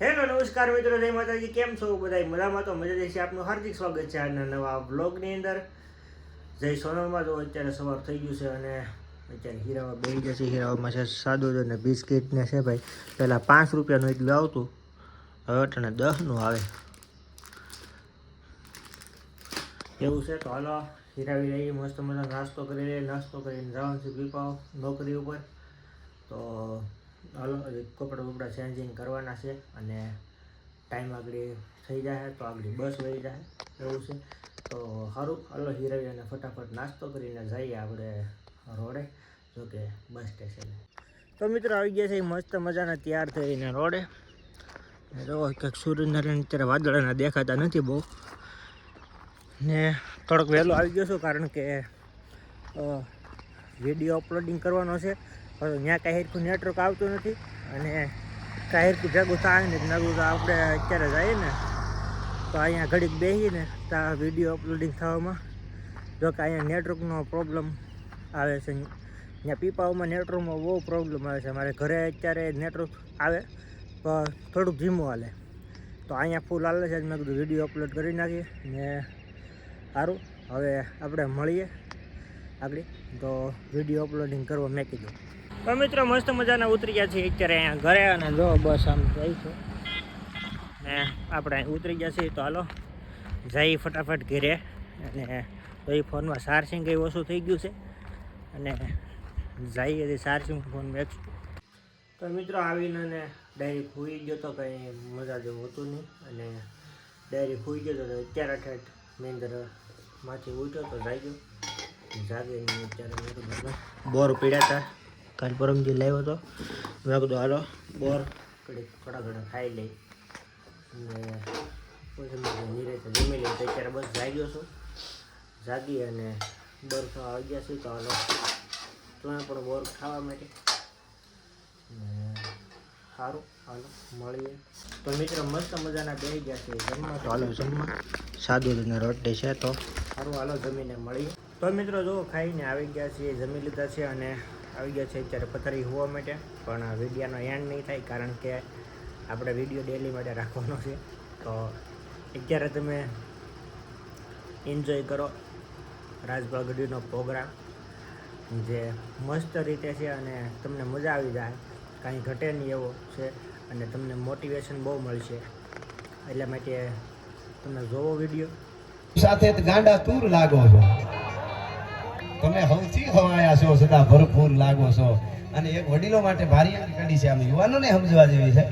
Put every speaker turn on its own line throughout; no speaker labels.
Hello, નમસ્કાર મિત્રો, જય માતાજી. કેમ છો બધા મજામાં તો મજા છે આપનું હાર્દિક સ્વાગત છે આજના નવા બ્લોગની અંદર. જય સોનલમાં તો અત્યારે સવાર થઈ ગયું છે અને અત્યારે હીરાવા બેસી જશે હીરાવામાં છે સાદું છે અને બિસ્કિટને છે ભાઈ. પહેલાં પાંચ રૂપિયાનું એટલું આવતું હવે અટાણે દસનું આવે. એવું છે તો હાલો હીરાવી રહી મસ્ત મજા નાસ્તો કરી લઈએ. નાસ્તો કરીને જવાનું છે પીપાવ નોકરી ઉપર. તો હાલો કપડાં બપડા ચેન્જિંગ કરવાના છે અને ટાઈમ આગળ થઈ જાય તો આગળ બસ વહી જાય એવું છે. તો સારું હાલો હીરાવી અને ફટાફટ નાસ્તો કરીને જઈએ આપણે રોડે જોકે બસ સ્ટેશને તો મિત્રો આવી ગયા છે, મસ્ત મજાના તૈયાર થઈને રોડે. જો કંઈક સૂર્યનારાયણ અત્યારે વાદળાના દેખાતા નથી બહુ. ને થોડોક વહેલો આવી ગયો છું કારણ કે વીડિયો અપલોડિંગ કરવાનો છે. પણ ત્યાં કાંઈ હેરખું નેટવર્ક આવતું નથી અને કાંઈ હેરખું ભેગું થાય ને તો આપણે અત્યારે જઈએ ને, તો અહીંયા ઘડીક બેસીને ત્યાં વીડિયો અપલોડિંગ થવામાં જો કે અહીંયા નેટવર્કનો પ્રોબ્લેમ આવે છે. ત્યાં પીપાઓમાં નેટવર્કમાં બહુ પ્રોબ્લેમ આવે છે. મારે ઘરે અત્યારે નેટવર્ક આવે, પણ થોડુંક ધીમું હાલે. તો અહીંયા ફૂલ હાલે છે મેં કીધું વીડિયો અપલોડ કરી નાખીએ ને સારું. હવે આપણે મળીએ આગળ. તો વીડિયો અપલોડિંગ કરવા મેં કીધું. તો મિત્રો, મસ્ત મજાના ઉતરી ગયા છીએ અત્યારે અહીંયા ઘરે અને જો બસ આમ જાય છે. ને આપણે ઉતરી ગયા છીએ, તો હાલો. જઈ ફટાફટ ઘેરે. અને તો એ ફોનમાં ચાર્જિંગ કંઈ ઓછું થઈ ગયું છે. અને જઈએ એટલે ચાર્જિંગ ફોન વેચું તો મિત્રો, આવીને અને ડાયરી ફૂઈ ગયો તો કંઈ મજા જેવું હતું નહીં. અને ડાયરી ફૂઈ ગયો તો અત્યારે ઠેઠ મેં અંદરમાંથી ઉઠ્યો તો જાગ્યો. જાગે અત્યારે બોર પીડ્યા હતા. કાલ પરમજી લાવ્યો હતો. મેં કીધું હાલો બોર કડીક થોડા ઘણા ખાઈ લઈ. અને પછી મેં નીરે તો જમી લઈ. તો અત્યારે બસ જાગ્યો છું. જાગી અને બોર ખાવા આવી ગયા છીએ તો હાલો તમે પણ બોર ખાવા માટે. સારું હાલો મળીએ. તો મિત્રો મસ્ત મજાના બે ગયા છે જમવા તો હાલો જમવા. સાદું અને રોટી છે તો. સારું હાલો જમીને મળીએ. તો મિત્રો જો ખાઈને આવી ગયા છીએ જમી લીધા છે અને આવી ગયા છે અત્યારે પથારી હોવા માટે, પણ વિડીયાનો એન્ડ નહીં થાય કારણ કે આપણે વીડિયો ડેલી માટે રાખવાનો છે. તો અત્યારે તમે એન્જોય કરો રાજભાગડીનો પ્રોગ્રામ જે મસ્ત રીતે છે અને તમને મજા આવી જાય. કાંઈ ઘટે નહીં એવો છે અને તમને મોટિવેશન બહુ મળશે. એટલા માટે તમે જોવો વીડિયો.
સાથે ગાંડા તૂર લાગો છો. તમે સૌથી હવાયા છો, સદા ભરપૂર લાગો છો. અને એક વડીલો માટે ભારી કાઢી છે આમ યુવાનોને સમજવા જેવી છે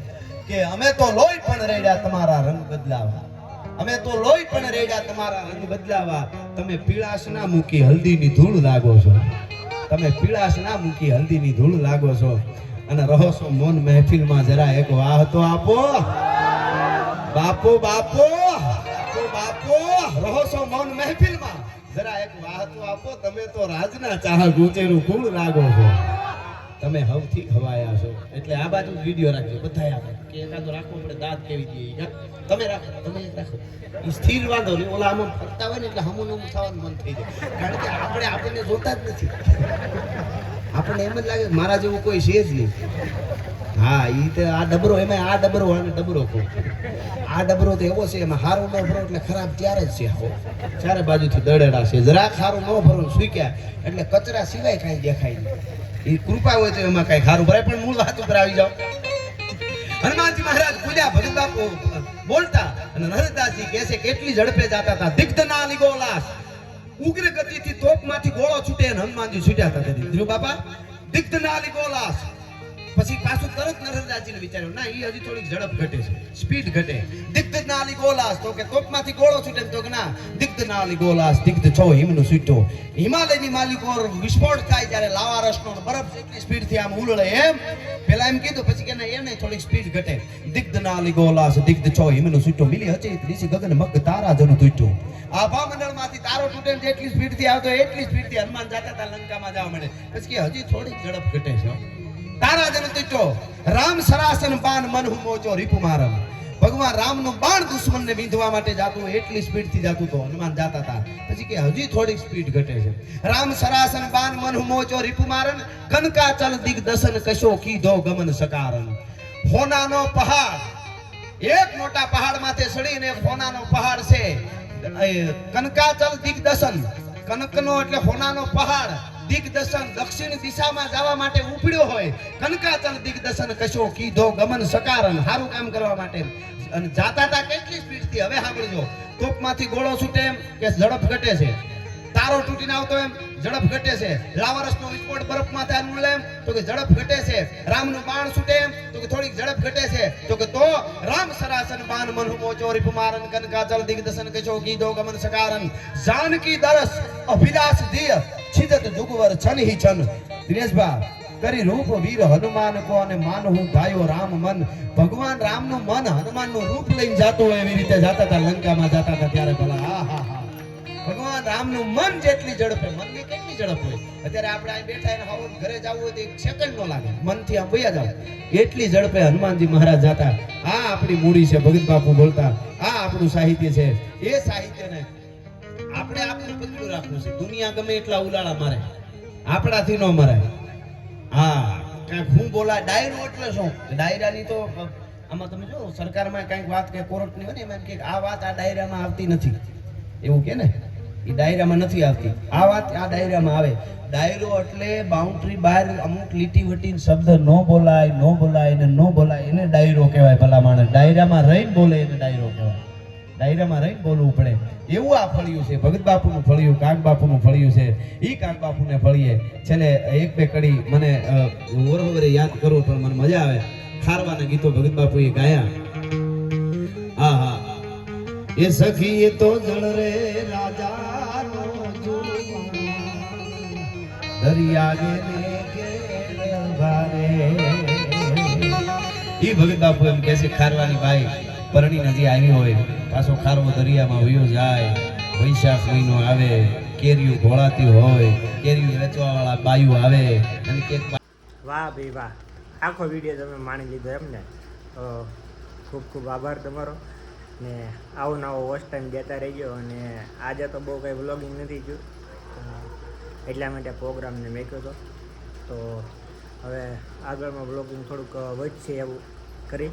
કે અમે તો લોહી પણ રેડ્યા તમારા રંગ બદલાવા. અમે તો લોહી પણ રેડ્યા તમારા રંગ બદલાવા. તમે પીળાશ ના મૂકી હલ્દીની ધૂળ લાગો છો. તમે પીળાશ ના મૂકી હલ્દીની ધૂળ લાગો છો. અને રહો છો મૌન મહેફિલમાં જરા એક વાહ તો આપો. બાપો બાપો બાપો રહો છો મૌન મહેફિલમાં એક આપો, તમે તો રાજના ચાહ ગોચેરું કુળ રાગો છો. તમે હવથી ખવાયા છો. એટલે આ બાજુ વીડિયો રાખજો બધા આપે કે એકાદો રાખવો પડે, દાંત કેવી દઈએ. તમે રાખો તમે રાખો. એ સ્થિર વાંધો નહીં, ઓલા આમાં ફરતા હોય ને એટલે હમું નમું થવાનું મન થઈ જાય. કારણ કે આપણે આપણને જોતા જ નથી. આપણને એમ જ લાગે મારા જેવું કોઈ છે જ નહીં. હા, ઈ તો આ ડબરો એમાં આ ડબરો અને ડબરો કહું. આ ડબરો તો એવો છે, એમાં સારું ન ભરો એટલે ખરાબ ત્યારે જ છે આવો. ચારે બાજુથી દડેડા છે. જરાક સારું ન ભરો સૂક્યા, એટલે કચરા સિવાય કાંઈ દેખાય નહીં. એ કૃપા હોય તો એમાં કાંઈ સારું ભરાય, પણ મૂળ વાત ઉપર આવી જાઓ. હનુમાનજી મહારાજ પૂજા ભગત બાપુ બોલતા, અને નરદાસજી કહે છે, કેટલી ઝડપે જાતા હતા દિગ્ધ ના લીગોલાસ ઉગ્ર ગતિથી તોપમાંથી ગોળો છૂટે અને હનુમાનજી છૂટ્યા હતા ધ્રુવ બાપા, દિગ્ધ ના લીગોલાસ પછી પાછું તરત નરેન્દ્રજીને વિચાર્યું, ના એ હજી થોડીક ઝડપ ઘટે છે, સ્પીડ ઘટે. દિગ્ધ નાલી ગોલાસ, તો કે તોપમાંથી ગોળો છૂટે તો કે ના. દિગ્ધ નાલી ગોલાસ, દિગ્ધ છો, હિમનું છૂટો હિમાલયની માલિકો વિસ્ફોટ થાય ત્યારે લાવા રસનો બરફ જેટલી સ્પીડથી આમ ઉલળે એમ. પેલા એમ કીધું, પછી કે ના, એને થોડીક સ્પીડ ઘટે. દિગ્ધ નાલી ગોલાસ, દિગ્ધ છો, હિમનું છૂટો મિલી હચે ઋષિ ગગન મગ તારા જનું તૂટ્યું. આભા મંડળમાંથી તારો તૂટે જેટલી સ્પીડથી આવતો એટલી સ્પીડથી હનુમાન જાતા હતા લંકામાં જવા મળે પછી હજી થોડીક ઝડપ ઘટે છે. તારા જન તીટો રામ સરાસન બાણ મન હું મોચો રીપુ મારમ. ભગવાન રામનું બાણ દુશ્મનને વિંધવા માટે જાતું, એટલી સ્પીડથી જાતું તો હનુમાન જાતા હતા. પછી કે હજી થોડીક સ્પીડ ઘટે છે. રામ સરાસન બાણ મન હું મોચો રીપુ મારન કનકાચલ દિગ્દશન કશો કીધો ગમન સકારન. હોનાનો પહાડ, એક મોટા પહાડ માથે ચડીને એક હોનાનો પહાડ છે. કનકાચલ દિગ્દશન કનકનો એટલે હોનાનો પહાડ. દિગ્દર્શન દક્ષિણ દિશામાં જવા માટે ઉપડ્યો હોય કનકાચલ દિગ્દર્શન કશો કીધો ગમન સકારણ સારું કામ કરવા માટે. અને જાતા તા કેટલી સ્પીડથી? હવે સાંભળજો. તોપમાંથી ગોળો છૂટે એમ કે ઝડપ ઘટે છે. તારો તૂટીને આવતો એમ, ઝડપ ઘટે છે. લાવારસનો વિસ્ફોટ બરફમાં થાય મળે એમ, તો કે ઝડપ ઘટે છે. રામનું બાણ છૂટે એમ, તો કે થોડીક ઝડપ ઘટે છે. તો કે તો રામ સરાસન બાણ મનહુ મોચો રિપુમારન કનકાચલ દિગ્દર્શન કશો ગીધો ગમન સકારન જાનકી દરસ અભિલાષ દિય છિદત જુગવર છન હિ છન। દિનેશભા, કરી રૂપ વીર હનુમાન કો અને માનહું ગાયો રામ મન। ભગવાન રામનું મન હનુમાનનું રૂપ લઈને જાતું એવી રીતે જાતા હતા, લંકામાં જાતા હતા ત્યારે ભલા, હા હા હા। ભગવાન રામનું મન જેટલી ઝડપે મનની કેટલી ઝડપ હોય? અત્યારે આપણે અહીં બેઠા એને હવન ઘરે જવું હોય તો એક સેકન્ડ નો લાગે, મનથી આમ વયા જાવ। એટલી ઝડપે હનુમાનજી મહારાજ જાતા, આ આપણી મૂડી છે, ભગત બાપુ બોલતા, આ આપણું સાહિત્ય છે, એ સાહિત્યને આપણે રાખવું છે. દુનિયા ગમે એટલા ઉલાળા મારે. આપણાથી ન મરાય. હા, કાંઈક હું બોલા ડાયરો એટલે શું? ડાયરાની તો આમાં તમે જો સરકારમાં કાંઈક વાત કે કોર્ટની હોય ને એમાં કે આ વાત આ ડાયરામાં આવતી નથી. એવું કે ને? એ ડાયરામાં નથી આવતી. આ વાત આ ડાયરામાં આવે. ડાયરો એટલે બાઉન્ડ્રી બહાર અમુક લીટી વટી શબ્દ ન બોલાય ન બોલાય ને ન બોલાય એને ડાયરો કહેવાય ભલા માણસ. ડાયરામાં રહીને બોલે એને ડાયરો કહેવાય. ડાયરામાં રહીને બોલવું પડે. એવું આ ફળિયું છે. ભગત બાપુનું ફળિયું કાક બાપુનું ફળિયું છે. એ કાક બાપુને ફળીએ. છેલ્લે એક બે કડી મને અ, યાદ કરું પણ મને મજા આવે. ખારવાના ગીતો ભગત બાપુએ ગાયા. હા હા એ સખી એ તો જળ રે રાજા ભગત બાપુ એમ કે છે ખારવાની બાઈ પરણી નદી આવી હોય. પાછો ખારવો દરિયામાં વયો જાય. વૈશાખ મહિનો આવે, કેરીઓ ઘોળાતી હોય, કેરીઓ વેચવા વાળા બાયું આવે, અને કેક
વાહ ભાઈ વાહ. આખો વીડિયો તમે માણી લીધો એમને. ખૂબ ખૂબ આભાર તમારો. ને આવો નવો વોચ ટાઈમ દેતા ગયો અને આજે તો બહુ કંઈ વ્લોગિંગ નથી ગયું એટલા માટે પ્રોગ્રામને મેક્યો હતો તો હવે આગળમાં વ્લોગિંગ થોડુંક વધશે એવું કરી.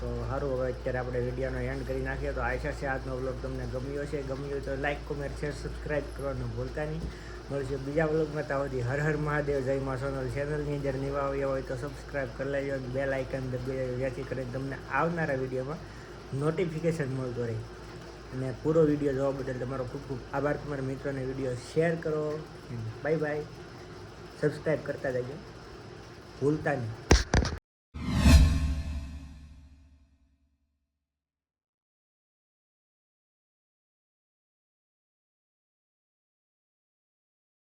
તો સારું હવે અત્યારે આપણે વિડીયોનો એન્ડ કરી નાખીએ. તો આશા છે આજનો વ્લોગ તમને ગમ્યો છે ગમ્યો હોય તો લાઈક કોમેન્ટ શેર સબસ્ક્રાઈબ કરવાનું ભૂલતા નહીં. મળશે બીજા વ્લોગમાં ત્યાં સુધી હર હર મહાદેવ જય મા સોનલ ચેનલની અંદર નવા આવ્યા હોય તો સબસ્ક્રાઈબ કરી લેજો બે લાઇકન દબાવી દેજો જેથી કરીને તમને આવનારા વિડીયોમાં નોટિફિકેશન મળતું રહે. અને પૂરો વીડિયો જોવા બદલ તમારો ખૂબ ખૂબ આભાર. તમારા મિત્રોને વીડિયો શેર કરો. બાય બાય સબસ્ક્રાઈબ કરતા જજો. ભૂલતા નહીં.